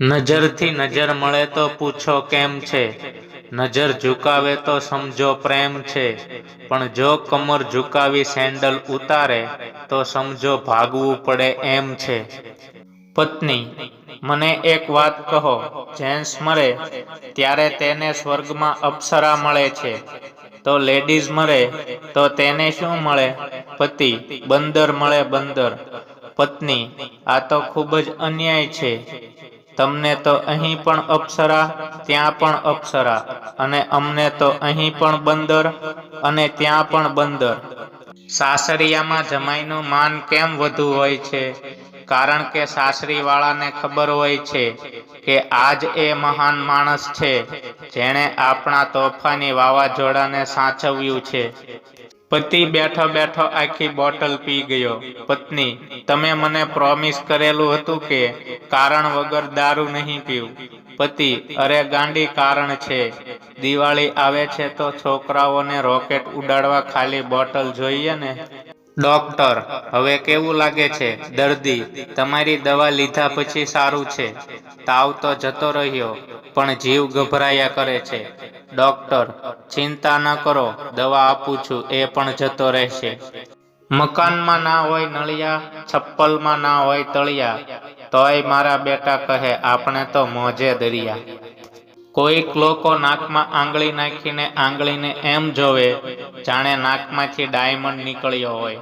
નજરથી નજર મળે તો પૂછો કેમ છે? નજર ઝુકાવે તો સમજો પ્રેમ છે. પણ જો કમર ઝુકાવી સેન્ડલ ઉતારે, તો સમજો ભાગવું પડે એમ છે. પત્ની, મને એક વાત કહો. જેન્ટ્સ મરે, ત્યારે તેને સ્વર્ગમાં અપ્સરા મળે છે. તો લેડીઝ મરે, તો તેને શું મળે? પતિ, બંદર મળે બંદર. પત્ની, આ તો ખૂબ જ અન્યાય છે. તમને તો અહીં પણ અપ્સરા, ત્યાં પણ અપ્સરા, અને અમને તો અહીં પણ બંદર, અને ત્યાં પણ બંદર. સાસરિયામાં જમાઈનું માન કેમ વધુ હોય છે? કારણ કે સાસરીવાળાને ખબર હોય છે કે આજ એ મહાન માણસ છે, જેણે આપણા તોફાની વાવાઝોડાને સાચવ્યું છે. પતિ બેઠો બેઠો આખી બોટલ પી ગયો. પત્ની, તમે મને પ્રોમિસ કરેલું હતું કે કારણ વગર દારૂ નહીં પીવું. પતિ, અરે ગાંડી કારણ છે. દિવાળી આવે છે તો છોકરાઓને રોકેટ ઉડાડવા ખાલી બોટલ જોઈએ ને? ડોક્ટર, હવે કેવું લાગે છે? દર્દી, તમારી દવા લીધા પછી સારું છે? તાવ તો જતો રહ્યો, પણ જીવ ગભરાયા કરે છે. ડોક્ટર, ચિંતા ન કરો, દવા આપું છું, એ પણ જતો રહેશે. મકાનમાં ના હોય નળિયા, છપ્પલમાં ના હોય તળિયા, તોય મારા બેટા કહે, આપણે તો મોજે દરિયા. કોઈક લોકો નાકમાં આંગળી નાખીને આંગળીને એમ જોવે જાણે નાકમાંથી ડાયમંડ નીકળ્યો હોય.